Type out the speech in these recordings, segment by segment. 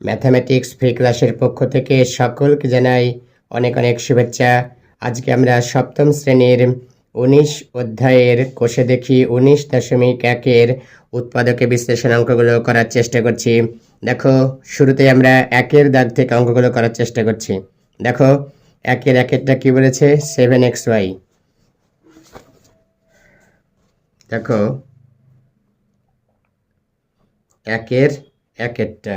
Mathematics free ক্লাসের পক্ষ থেকে সকলকে জানাই অনেক অনেক শুভেচ্ছা। আজকে আমরা সপ্তম শ্রেণির উনিশ অধ্যায়ের কোষে দেখি উনিশ দশমিক একের উৎপাদকে বিশ্লেষণ অঙ্কগুলো করার চেষ্টা করছি। দেখো, শুরুতে আমরা একের দাগ থেকে অঙ্কগুলো করার চেষ্টা করছি। দেখো, একের একেরটা কি বলেছে? Seven X Y. দেখো, একের একেরটা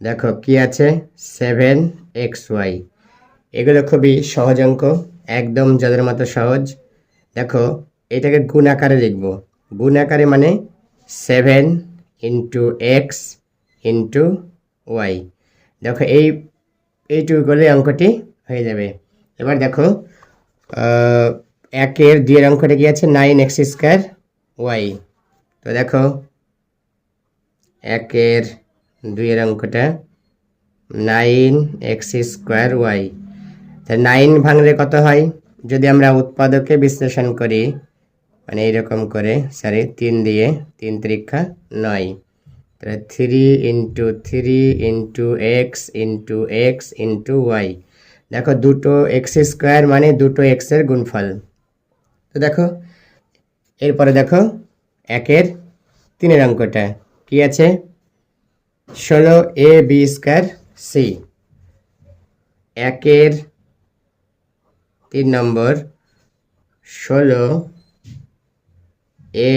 দেখো কি আছে? সেভেন এক্স ওয়াই এগুলো খুবই সহজ অঙ্ক, একদম যাদের মতো সহজ। দেখো, এটাকে গুণ আকারে লিখব। গুণ আকারে মানে seven into X into Y দেখো, এই, এইটুকু করলে অঙ্কটি হয়ে যাবে। এবার দেখো একের দুইয়ের অঙ্কটা কি আছে? নাইন এক্স স্কোয়ার ওয়াই তো দেখো, একের দুইয়ের অঙ্কটা নাইন এক্স স্কোয়ার ওয়াই। তা নাইন ভাঙলে কত হয়? যদি আমরা উৎপাদকে বিশ্লেষণ করি মানে এইরকম করে সরি তিন দিয়ে তিন ত্রিক্ষা নয়। তাহলে three into three into X into X into Y. দেখো, দুটো এক্স স্কোয়ার মানে দুটো এক্সের গুণফল। তো দেখো, এরপরে দেখো, একের তিনের অঙ্কটা কি আছে? ষোলো এ, বি স্কোয়ার, সি। একের তিন নম্বর, ষোলো এ,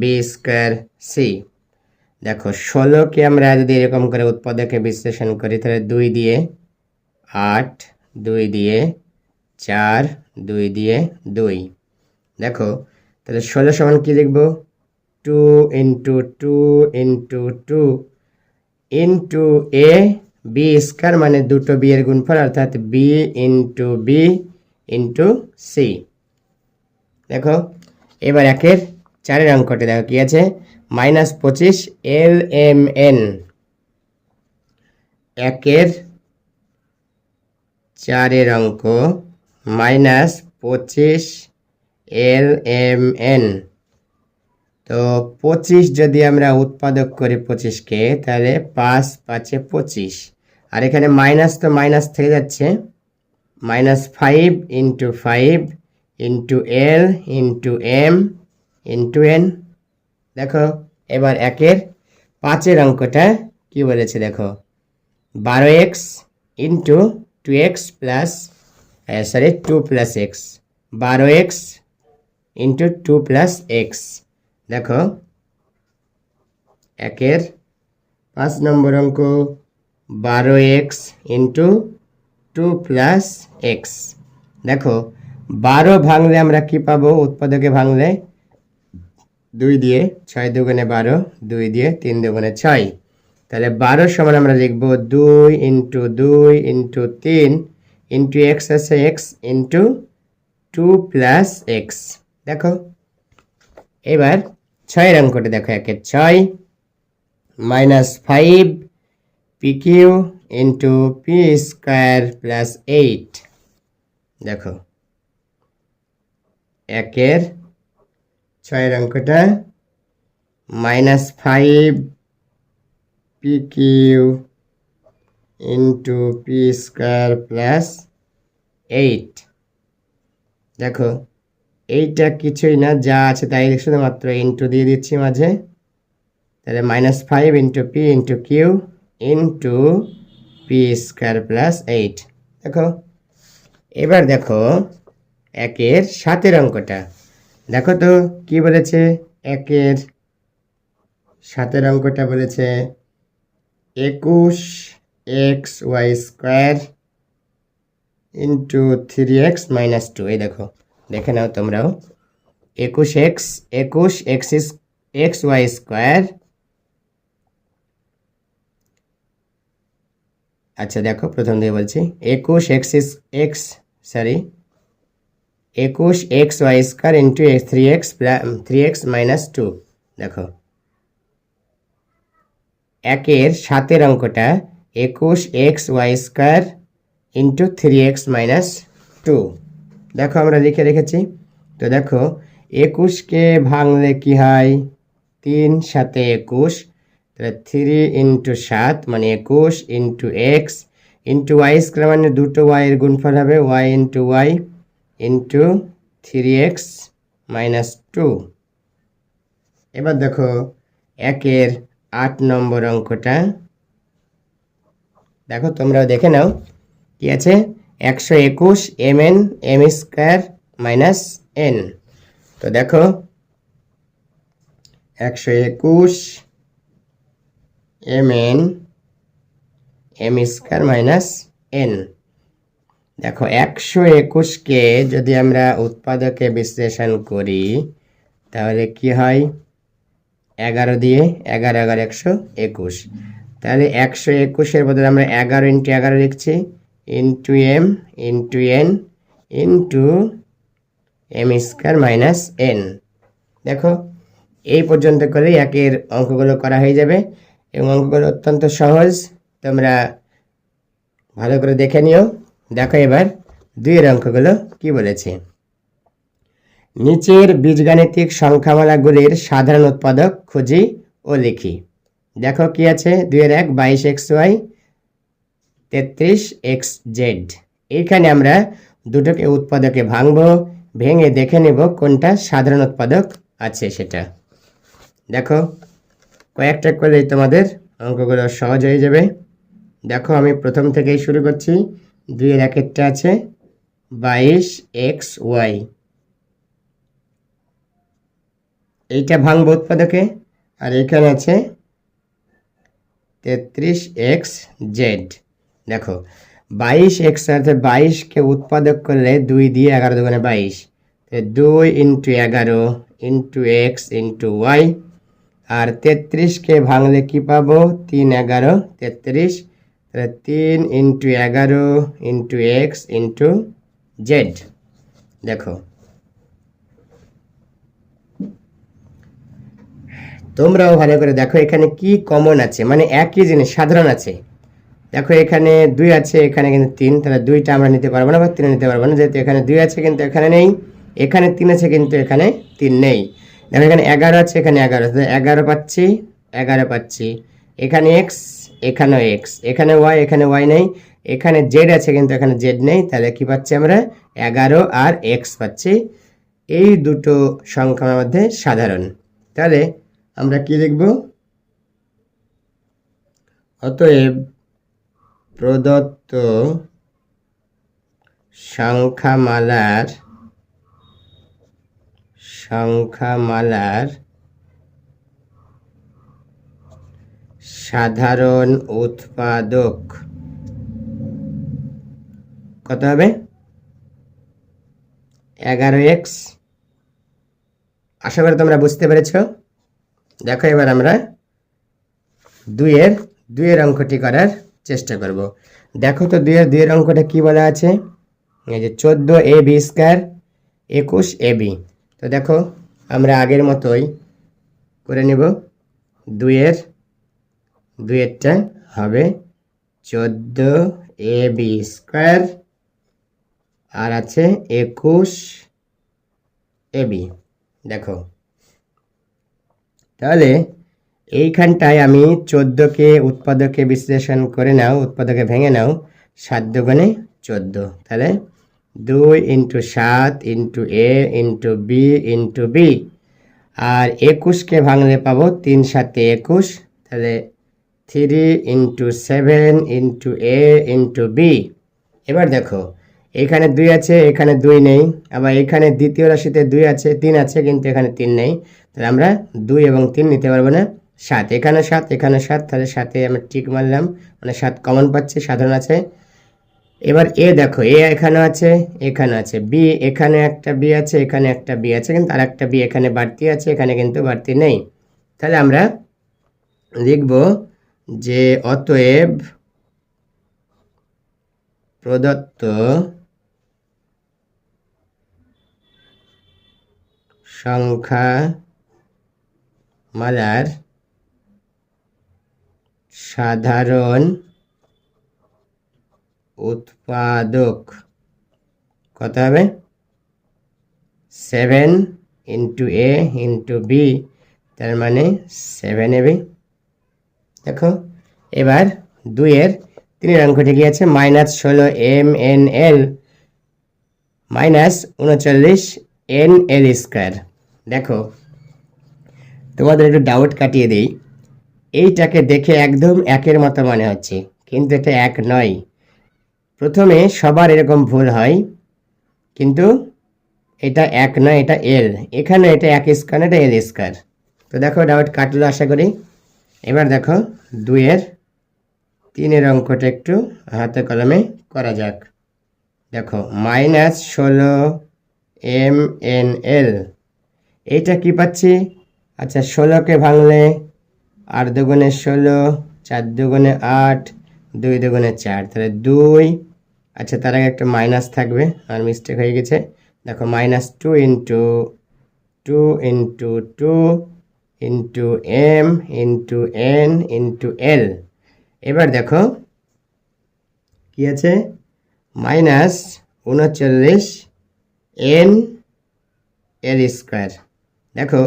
বি স্কোয়ার, সি। দেখো, ষোলোকে আমরা যদি এরকম করে উৎপাদকে বিশ্লেষণ করি, তাহলে দুই দিয়ে আট, দুই দিয়ে চার, দুই দিয়ে দুই। দেখো, তাহলে ষোলো সমান কী লিখব? Two into two into two into A B square মানে দুটো বি এর গুণফল, অর্থাৎ B into B into C দেখো, এবার একের চারের অঙ্কটি দেখো কি আছে? মাইনাস পঁচিশ এল এম এন। একের চারের অঙ্ক মাইনাস পঁচিশ এল এম এন। তো পঁচিশ যদি আমরা উৎপাদক করি পঁচিশকে, তাহলে পাঁচ পাঁচে পঁচিশ। আর এখানে মাইনাস তো মাইনাস থেকে যাচ্ছে। Minus five into five into L into M into N দেখো, এবার একের পাঁচের অঙ্কটা কি বলেছে দেখো? বারো X into two X plus sorry two plus X বারো X into two plus X দেখো, একের পাঁচ নম্বর অঙ্ক বারো X into two plus X. দেখো, বারো ভাঙলে আমরা কি পাবো? উৎপাদকে ভাঙলে দুই দিয়ে ছয় দুগুণে বারো, দুই দিয়ে তিন দুগুণে ছয়। তাহলে বারো সমান আমরা লিখব দুই ইন্টু দুই ইন্টু তিন ইন্টু এক্স আছে X into two plus X. দেখো, এবার ছয়ের অঙ্কটা দেখো, একের ছয় minus five P Q into P square plus eight দেখো, একের ছয়ের অঙ্কটা minus five P Q into P square plus eight দেখো এইটা কিছুই না, যা আছে তাই শুধুমাত্র ইন্টু দিয়ে দিচ্ছি মাঝে। তাহলে minus five into P into Q into P square plus eight দেখো, এবার দেখো একের সাতের অঙ্কটা। দেখো তো কি বলেছে? একের সাতের অঙ্কটা বলেছে একুশ X Y square into three X minus two এই দেখো দেখে নাও তোমরাও। একুশ এক্স একুশ এক্স এক্স ওয়াই স্কোয়ার। আচ্ছা দেখো, প্রথম দিয়ে বলছি। একুশ এক্স এক্স সরি একুশ X Y square into three X three X minus two, দেখো। একের সাতের অঙ্কটা একুশ X Y square into three X minus two. দেখো আমরা লিখে রেখেছি। তো দেখো একুশকে ভাঙলে কি হয়? তিন সাতে একুশ, তাহলে থ্রি ইন্টু সাত মানে একুশ into X into Y square মানে দুটো ওয়াইয়ের গুণফল হবে Y into Y into three X minus two এবার দেখো, একের আট নম্বর অঙ্কটা। দেখো, তোমরাও দেখে নাও, কি আছে? একশো একুশ M N, M square minus N. তো দেখো, একশো একুশ M N, M square minus N. দেখো, একশো একুশকে যদি আমরা উৎপাদকে বিশ্লেষণ করি, তাহলে কি হয়? এগারো দিয়ে এগারো এগারো, একশো একুশ। তাহলে একশো একুশের বদলে আমরা এগারো ইন্টু এগারো লিখছি। Into M into N into M square minus N দেখো, এই পর্যন্ত করেই একের অঙ্কগুলো করা হয়ে যাবে এবং অঙ্কগুলো অত্যন্ত সহজ। তোমরা ভালো করে দেখে নিও। দেখো এবার দুইয়ের অঙ্কগুলো কি বলেছে। নিচের বীজগাণিতিক সংখ্যামালাগুলির সাধারণ উৎপাদক খুঁজি ও লিখি। দেখো কি আছে, দুইয়ের এক, বাইশ এক্স ওয়াই তেত্রিশ এক্স জেড। এইখানে আমরা দুটোকে উৎপাদকে ভাঙবো, ভেঙে দেখে নেব কোনটা সাধারণ উৎপাদক আছে সেটা। দেখো, কয়েকটা করলেই তোমাদের অঙ্কগুলো সহজ হয়ে যাবে। দেখো, আমি প্রথম থেকেই শুরু করছি। দুইয়ের একেরটা আছে বাইশ এক্স ওয়াই। এইটা ভাঙবো উৎপাদকে, আর এখানে আছে তেত্রিশ এক্স জেড। দেখো, বাইশ এক্স অর্থাৎ বাইশকে উৎপাদক করলে দুই দিয়ে এগারো দোকানে বাইশ। দুই ইন্টু এগারো ইন্টু এক্স ইন্টু ওয়াই আর তেত্রিশকে ভাঙলে কি পাবো? তিন এগারো, তেত্রিশ। তাহলে তিন ইন্টু এগারো ইন্টু এক্স ইন্টু জেড দেখো, তোমরাও ভালো করে দেখো এখানে কি কমন আছে মানে একই জিনিস, সাধারণ আছে। দেখো, এখানে দুই আছে, এখানে কিন্তু তিন, তাহলে দুইটা আমরা নিতে পারব না বা তিনে নিতে পারব না, যেহেতু এখানে দুই আছে কিন্তু এখানে নেই, এখানে তিন আছে কিন্তু এখানে তিন নেই। দেখো, এখানে এগারো আছে, এখানে এগারো আছে, এগারো পাচ্ছি এগারো পাচ্ছি। এখানে এক্স এখানেও এক্স এখানে ওয়াই এখানে ওয়াই নেই, এখানে জেড আছে কিন্তু এখানে জেড নেই, তাহলে কি পাচ্ছি আমরা? এগারো আর এক্স পাচ্ছি। এই দুটো সংখ্যার মধ্যে সাধারণ। তাহলে আমরা কি লিখব অতএব প্রদত্ত সংখ্যামালার সংখ্যামালার সাধারণ উৎপাদক কত হবে? এগারো এক্স। আশা করি তোমরা বুঝতে পেরেছ। দেখো এবার আমরা দুইয়ের দুইয়ের অঙ্কটি করার চেষ্টা করব। দেখো তো দুইয়ের দুইয়ের অঙ্কটা কি বলা আছে? যে চোদ্দ এ বি স্কোয়ার, একুশ এ বি। তো দেখো, আমরা আগের মতোই করে নেব। দুইয়ের, দুইয়েরটা হবে চোদ্দ এ বি স্কোয়ার, আর আছে একুশ এ বি। দেখো, তাহলে এইখানটায় আমি চোদ্দোকে উৎপাদকে বিশ্লেষণ করে নাও, উৎপাদকে ভেঙে নাও, সাত দুগুণে চোদ্দ। তাহলে দুই ইন্টু সাত into A into B into B. আর একুশকে ভাঙলে পাবো তিন সাতে একুশ। তাহলে three into seven into A into B. এবার দেখো, এখানে দুই আছে, এখানে দুই নেই। আবার এখানে দ্বিতীয় রাশিতে দুই আছে, তিন আছে, কিন্তু এখানে তিন নেই। তাহলে আমরা দুই এবং তিন নিতে পারব না। সাত। এখানে সাত এখানে সাত, তাহলে সাথে আমরা টিক মারলাম। মানে সাত কমন পাচ্ছে, সাধারণ আছে। এবার এ দেখো, এ এখানে আছে এখানে আছে। বি এখানে একটা বি আছে, এখানে একটা বি আছে, কিন্তু আর একটা বি এখানে বাড়তি আছে, এখানে কিন্তু বাড়তি নেই। তাহলে আমরা লিখব যে অতএব প্রদত্ত সংখ্যা মালার সাধারণ উৎপাদক কত হবে? Seven into A into B তার মানে সেভেন এবি দেখো, এবার দুইয়ের তিনের কি আছে মাইনাস ষোলো এম এন এল মাইনাস উনচল্লিশ এন এল স্কোয়ার দেখো, তোমাদের একটু ডাউট কাটিয়ে দিই। এইটাকে দেখে একদম একের মতো মনে হচ্ছে, কিন্তু এটা এক নয়। প্রথমে সবার এরকম ভুল হয়, কিন্তু এটা এক নয়, এটা এল এখানে এটা এক স্কোয়ার এটা এল স্কোয়ার তো দেখো ডাউট কাটলো আশা করি। এবার দেখো, দুইয়ের, তিনের অঙ্কটা একটু হাতে কলমে করা যাক। দেখো মাইনাস ষোলো এম এন এল এইটা কি পাচ্ছি? আচ্ছা ষোলোকে ভাঙলে আট দুগুণে ষোলো, চার দুগুণে আট, দুই দুগুণে চার। তাহলে দুই। আচ্ছা তার আগে একটা মাইনাস থাকবে আর মিস্টেক হয়ে গেছে। দেখো minus two into two into two into M into N into L এবার দেখো, কি আছে? মাইনাস উনচল্লিশ এন এল স্কোয়ার দেখো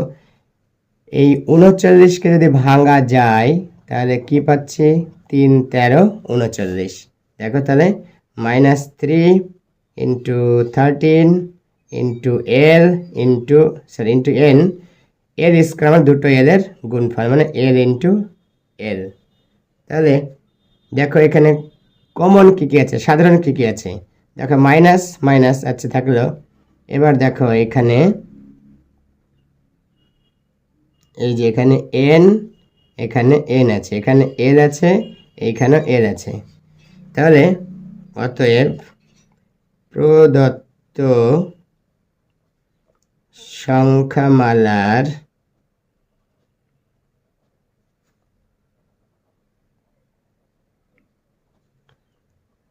এই উনচল্লিশকে যদি ভাঙা যায়, তাহলে কি পাচ্ছি? তিন তেরো উনচল্লিশ। দেখো তাহলে minus three into thirteen into L into sorry into N L square আমার দুটো এলের গুণফল মানে এল ইন্টু এল তাহলে, দেখো এখানে কমন কী কী আছে? সাধারণ কী কী আছে? দেখো মাইনাস মাইনাস আচ্ছা থাকল। এবার দেখো এখানে এই যে এখানে এন এখানে এন আছে, এখানে এল আছে, এইখানেও এল আছে। তাহলে অতএব প্রদত্ত সংখ্যামালার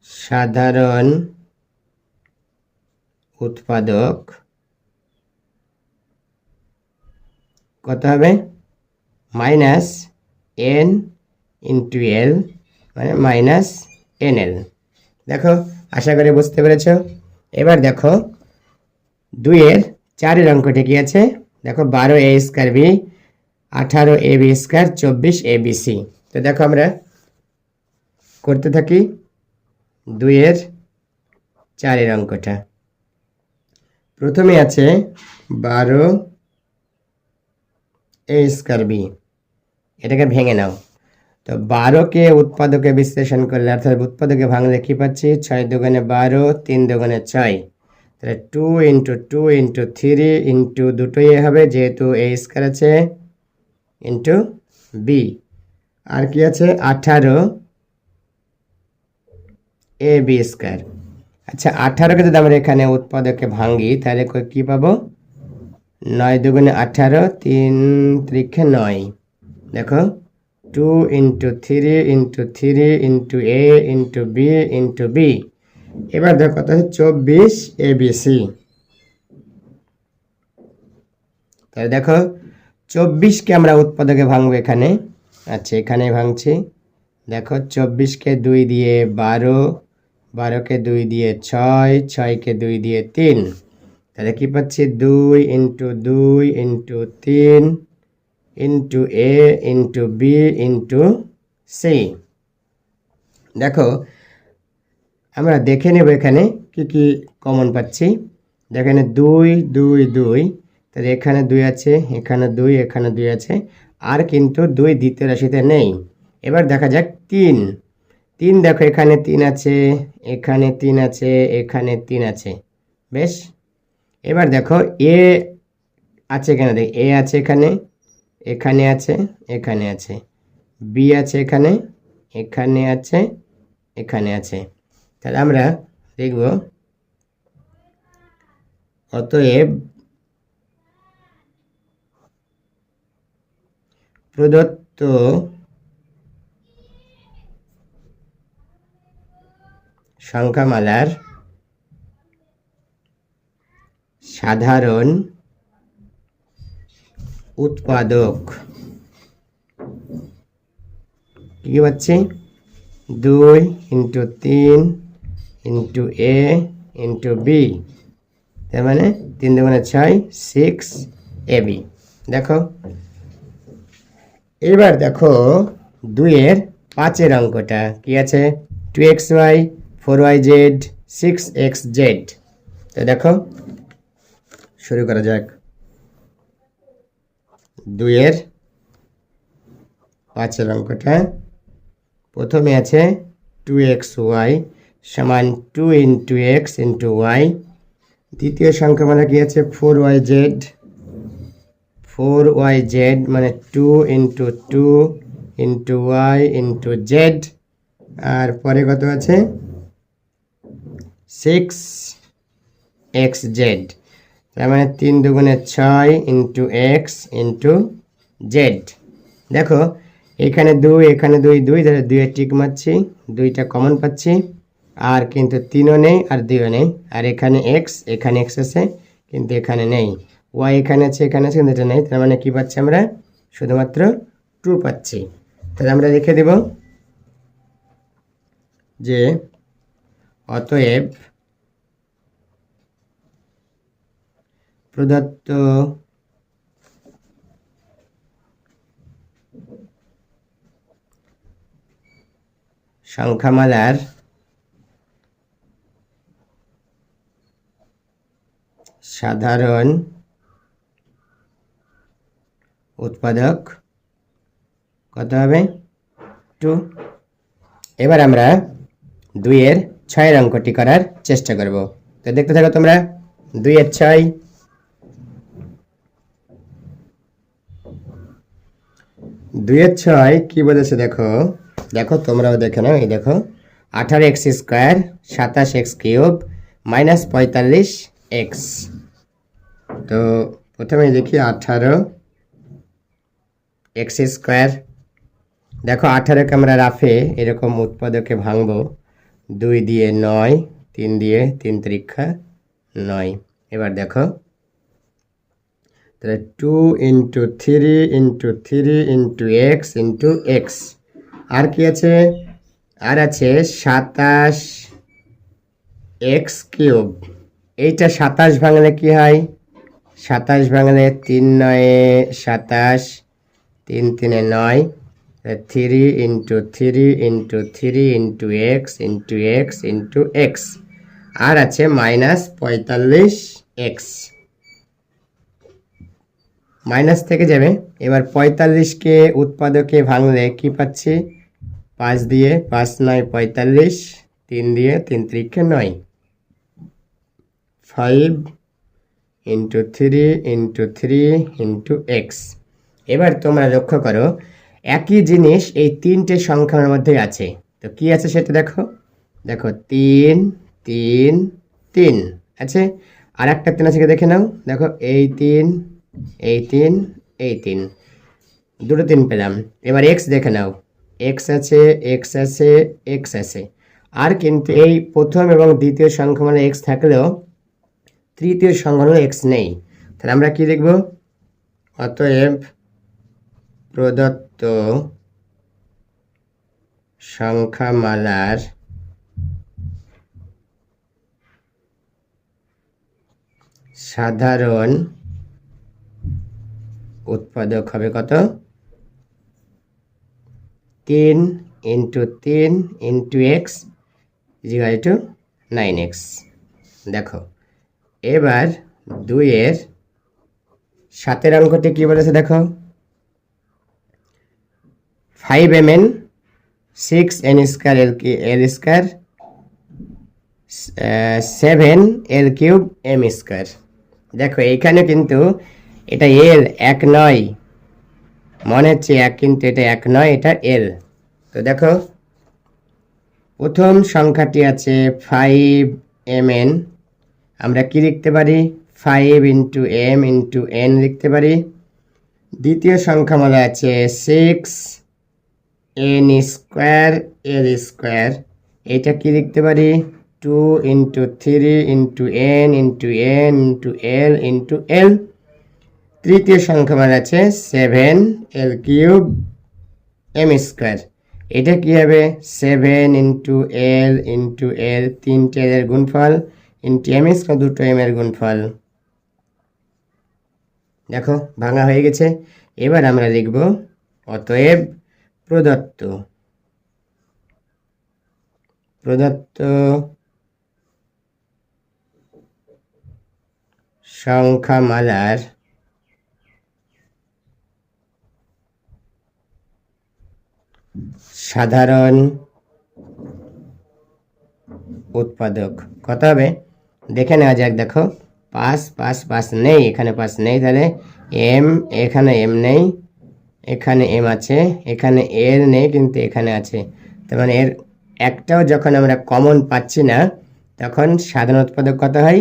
সাধারণ উৎপাদক কত হবে? মাইনাস এন ইন্টু এল মানে মাইনাস এন এল। দেখো, আশা করি বুঝতে পেরেছ। এবার দেখো, দুইয়ের চারের অঙ্কটি কি আছে। দেখো, বারো এ স্কোয়ার বি, আঠারো এ বি স্কোয়ার, চব্বিশ এ বি সি। তো দেখো, আমরা করতে থাকি দুইয়ের চারের অঙ্কটা। প্রথমে আছে বারো এ স্কোয়ার বি এটাকে ভেঙে নাও। তো বারোকে উৎপাদকে বিশ্লেষণ করলে, অর্থাৎ উৎপাদকে ভাঙলে কী পাচ্ছি? ছয় দোকানে বারো, তিন দোকানে ছয়। তাহলে two into two into three into দুটোই হবে, যেহেতু এ স্কোয়ার আছে ইন্টু বি আর কি আছে? আঠারো এ বি স্কোয়ার আচ্ছা আঠারোকে যদি আমরা এখানে উৎপাদকে ভাঙি, তাহলে কি পাবো? নয় দুগুণে আঠারো, তিন ত্রিখে নয়। দেখো, two into three into three into A into B into B. এবার দেখো কত চব্বিশ এ বি সি। তাহলে দেখো, চব্বিশকে আমরা উৎপাদকে ভাঙবো এখানে। আচ্ছা এখানে ভাঙছি। দেখো, চব্বিশকে দুই দিয়ে বারো, বারোকে দুই দিয়ে ছয়, ছয়কে দুই দিয়ে তিন। তাহলে কি পাচ্ছি? দুই ইন্টু দুই ইন্টু তিন into A into B into C. দেখো, আমরা দেখে নেব এখানে কি কি কমন পাচ্ছি। দেখেন, দুই দুই দুই, তাহলে এখানে দুই আছে, এখানে দুই এখানে দুই আছে, আর কিন্তু দুই দ্বিতীয় রাশিতে নেই। এবার দেখা যাক, তিন। তিন দেখো, এখানে তিন আছে, এখানে তিন আছে, এখানে তিন আছে। বেশ? এবার দেখো এ আছে এখানে, দেখ এ আছে এখানে এখানে আছে এখানে আছে। বি আছে এখানে এখানে আছে এখানে আছে। তাহলে আমরা দেখব অতএব প্রদত্ত সংখ্যামালার সাধারণ উৎপাদক। কি পাচ্ছি দুই ইন্টু তিন ইন্টু এ ইন্টু বি। তার মানে তিন দুগুণে ছয়, সিক্স এ বি। দেখো। এবার দেখো দুইয়ের পাঁচের অঙ্কটা কি আছে? Two X Y, four Y Z, six X Z. তো দেখো শুরু করা যাক। দুইয়ের পাঁচের অঙ্কটা। প্রথমে আছে টু এক্স ওয়াই সমান two into X into Y দ্বিতীয় সংখ্যা মানে কি আছে? Four Y Z four Y Z মানে two into two into Y into Z আর পরে কত আছে? সিক্স এক্স জেড তার মানে তিন দুগুণে ছয় ইন্টু এক্স ইন্টু জেড দেখো, এখানে দুই এখানে দুই দুই, তাহলে দুইয়ে টিক মারছি, দুইটা কমন পাচ্ছি, আর কিন্তু তিনও নেই আর দুইও নেই। আর এখানে এক্স এখানে এক্স আছে, কিন্তু এখানে নেই। ওয়াই এখানে আছে এখানে আছে, কিন্তু এটা নেই। তার মানে কি পাচ্ছি আমরা? শুধুমাত্র টু পাচ্ছি। তাহলে আমরা লিখে দেব যে অতএব প্রদত্ত সংখ্যামালার সাধারণ উৎপাদক কত হবে? টু এবার আমরা দুইয়ের ছয়ের অঙ্কটি করার চেষ্টা করব। তো দেখতে থাকো তোমরা, দুইয়ের ছয় দুইয়ের ছয় কি বলেছে দেখো? দেখো, তোমরাও দেখে নাও, এই দেখো। আঠারো এক্স স্কোয়ার, সাতাশ এক্স কিউব, মাইনাস পঁয়তাল্লিশ এক্স। তো প্রথমে দেখি আঠারো এক্স স্কোয়ার। দেখো, আঠারোকে আমরা রাফে এরকম উৎপাদকে ভাঙবো। দুই দিয়ে নয়, তিন দিয়ে তিন ত্রিক্ষা নয়। এবার দেখো তাহলে two into three into three into X into X আর কি আছে? আর আছে সাতাশ এক্স কিউব এইটা সাতাশ ভাঙলে কি হয়? সাতাশ ভাঙলে তিন নয়ে সাতাশ, তিন তিনে নয়। Three into three into three into X into X into X আর আছে মাইনাস পঁয়তাল্লিশ এক্স মাইনাস থেকে যাবে। এবার পঁয়তাল্লিশকে উৎপাদকে ভাঙলে কি পাচ্ছি? পাঁচ দিয়ে পাঁচ নয় পঁয়তাল্লিশ, তিন দিয়ে তিন ত্রিকে নয়। Five into three into three into X. এবার তোমরা লক্ষ্য করো, একই জিনিস এই তিনটে সংখ্যার মধ্যে আছে। তো কি আছে সেটা দেখো। দেখো, তিন তিন তিন, আছে। আর একটা তিন আছে দেখে নাও। দেখো, এই তিন এই তিন দুটো তিন পেলাম। এবার এক্স দেখে নাও। এক্স আছে এক্স আছে এক্স আছে। আর কিন্তু এই প্রথম এবং দ্বিতীয় সংখ্যা মানে এক্স থাকলেও তৃতীয় সংখ্যা এক্স নেই। তাহলে আমরা কি দেখব অতএব প্রদত্ত সংখ্যামালার সাধারণ উৎপাদক হবে কত? তিন ইন্টু তিন into x is equal to nine x দেখো, এবার দুইয়ের সাতের অঙ্কটি কী বলেছে দেখো? Five m n six n square l l square seven l cube m square দেখো, এইখানে কিন্তু এটা এল এক নয়। মনে হচ্ছে এক, কিন্তু এটা এক নয়, এটা এল তো দেখো, প্রথম সংখ্যাটি আছে ফাইভ এম এন আমরা কি লিখতে পারি? Five into m into n লিখতে পারি। দ্বিতীয় সংখ্যামালা আছে six n square l square এটা কি লিখতে পারি? Two into three into n into n into l into l তৃতীয় সংখ্যামান আছে seven l cube m square এটা কী হবে? Seven into l into l তিনটে এর গুণফল ইন্টু এম স্কোয়ার দুটো এম এর গুণফল। দেখো, ভাঙা হয়ে গেছে। এবার আমরা লিখব অতএব প্রদত্ত। প্রদত্ত সংখ্যামালার সাধারণ উৎপাদক। কত হবে? দেখে নেওয়া যাক, দেখো। পাঁচ পাঁচ পাঁচ নেই, এখানে পাঁচ নেই তাহলে। এম, এখানে এম নেই, এখানে এম আছে, এখানে এর নেই কিন্তু এখানে আছে। তার মানে এর একটাও যখন আমরা কমন পাচ্ছি না, তখন সাধারণ উৎপাদক কত হয়?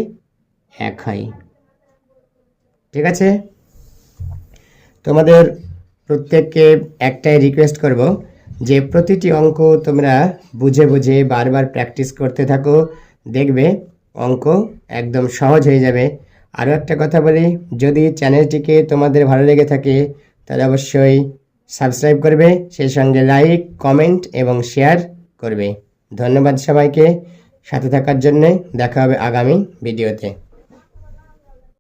এক হয়। ঠিক আছে? তোমাদের প্রত্যেককে একটাই রিকোয়েস্ট করব। যে প্রতিটি অঙ্ক তোমরা বুঝে বুঝে বারবার প্র্যাকটিস করতে থাকো, দেখবে অঙ্ক একদম সহজ হয়ে যাবে। আরও একটা কথা বলি, যদি চ্যানেলটিকে তোমাদের ভালো লেগে থাকে, তাহলে অবশ্যই সাবস্ক্রাইব করবে, সেই সঙ্গে লাইক, কমেন্ট এবং শেয়ার করবে। ধন্যবাদ সবাইকে, সাথে থাকার জন্যে, দেখা হবে আগামী ভিডিওতে।